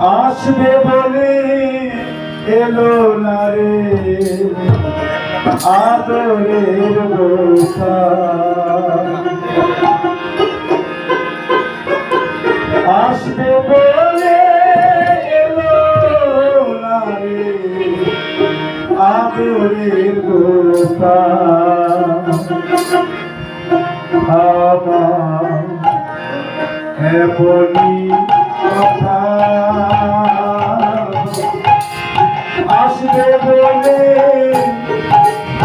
আসবে বলে এলো না রে। আদরের বোকা। আমার এমনি কথা আসবে বলে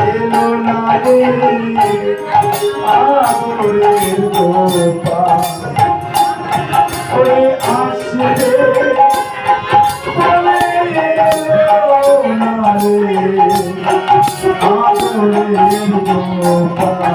এলো না রে আদরের ওরে আসবে বোকা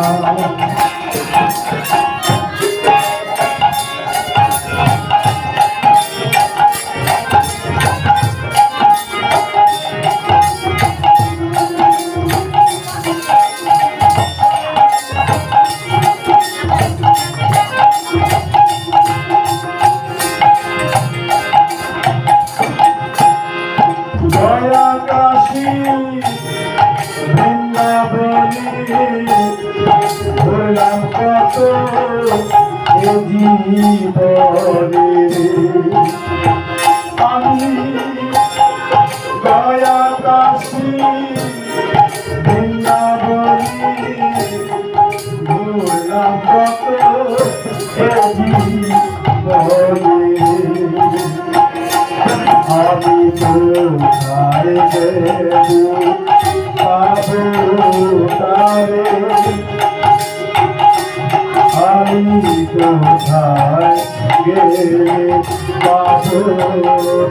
দয়া জীবনে আমি দয়া কাশী বৃন্দাবনী বললাম কত জীবনে আমি কোথায় দেব তারে গেলে পাবো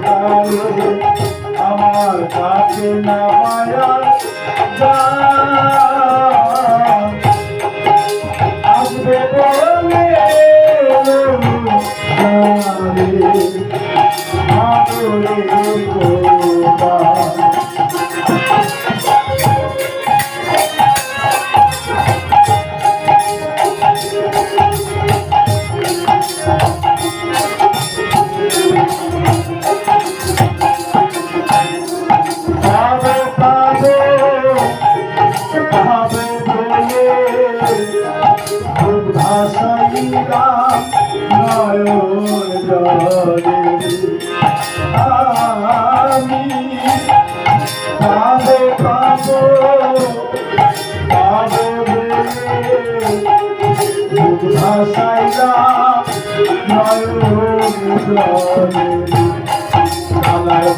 তারে আমার কাছে না মায়া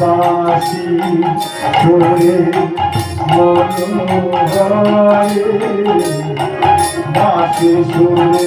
বাসি করে মনোহরে বাসি সুরে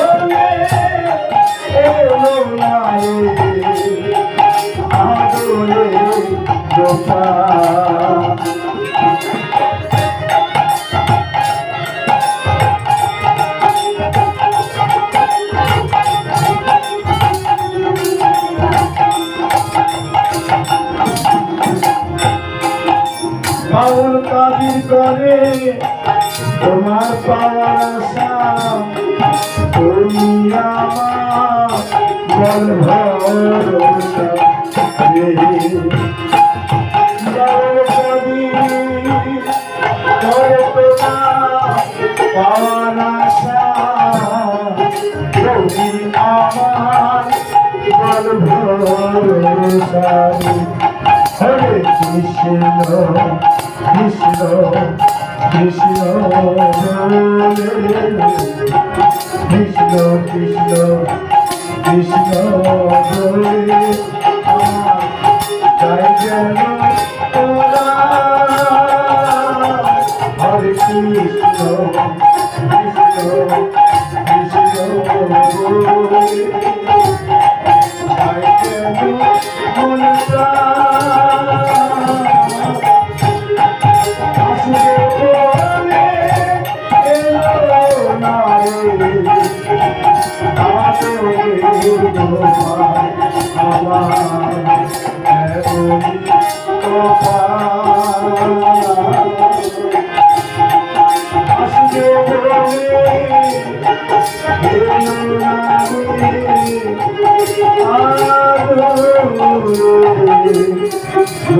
বাউল কাবির করে তোমার পাওয়ার তুমি বল ভরসা আমার বল ভরসা রে। হরে কৃষ্ণ কৃষ্ণ কৃষ্ণ কৃষ্ণ কৃষ্ণ কৃষ্ণ কৃষ্ণ কৃষ্ণ কৃষ্ণ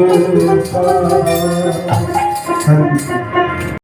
Rupa